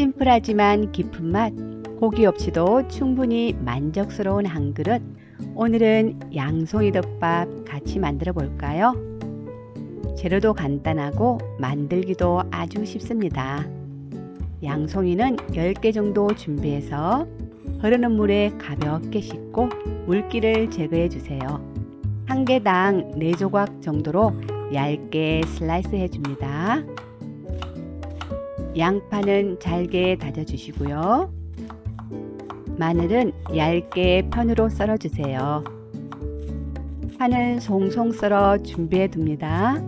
심플하지만 깊은 맛, 고기 없이도 충분히 만족스러운 한 그릇. 오늘은 양송이 덮밥 같이 만들어 볼까요? 재료도 간단하고 만들기도 아주 쉽습니다. 양송이는 10개 정도 준비해서 흐르는 물에 가볍게 씻고 물기를 제거해 주세요. 한 개당 4조각 정도로 얇게 슬라이스 해줍니다. 양파는 잘게 다져주시고요. 마늘은 얇게 편으로 썰어주세요. 파는 송송 썰어 준비해 둡니다.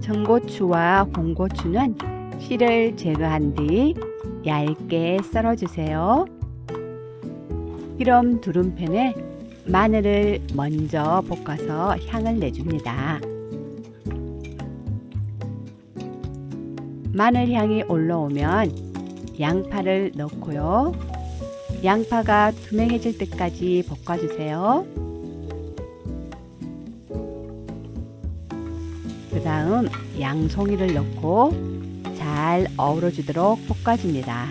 청고추와 홍고추는 씨를 제거한 뒤 얇게 썰어주세요. 기름 두른 팬에 마늘을 먼저 볶아서 향을 내줍니다. 마늘 향이 올라오면 양파를 넣고요. 양파가 투명해질 때까지 볶아주세요. 그 다음 양송이를 넣고 잘 어우러지도록 볶아줍니다.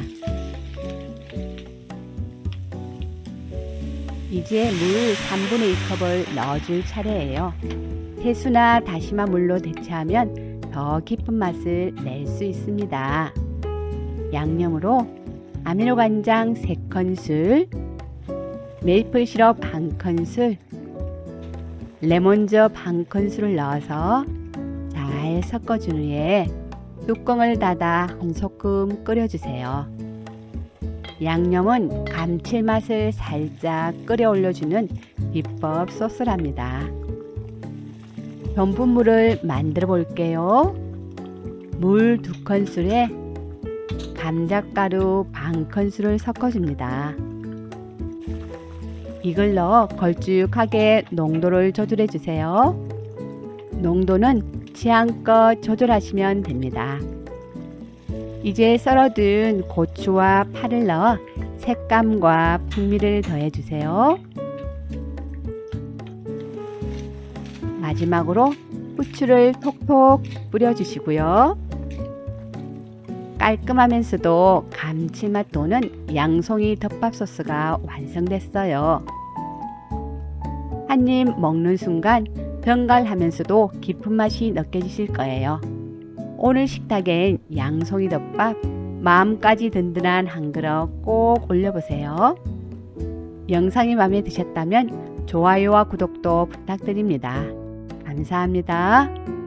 이제 물 3분의 2컵을 넣어줄 차례예요. 해수나 다시마 물로 대체하면 더 깊은 맛을 낼 수 있습니다. 양념으로 아미노 간장 3큰술, 메이플 시럽 1큰술, 레몬즙 1큰술을 넣어서 잘 섞어준 후에 뚜껑을 닫아 한 소끔 끓여주세요. 양념은 감칠맛을 살짝 끓여 올려주는 비법 소스랍니다. 전분물을 만들어 볼게요. 물두 큰술에 감자가루 반 큰술을 섞어줍니다. 이걸 넣어 걸쭉하게 농도를 조절해 주세요. 농도는 취향껏 조절하시면 됩니다. 이제 썰어둔 고추와 파를 넣어 색감과 풍미를 더해 주세요. 마지막으로 후추를 톡톡 뿌려주시고요. 깔끔하면서도 감칠맛 도는 양송이 덮밥 소스가 완성됐어요. 한 입 먹는 순간 병갈하면서도 깊은 맛이 느껴지실 거예요. 오늘 식탁엔 양송이 덮밥 마음까지 든든한 한 그릇 꼭 올려보세요. 영상이 마음에 드셨다면 좋아요와 구독도 부탁드립니다. 감사합니다.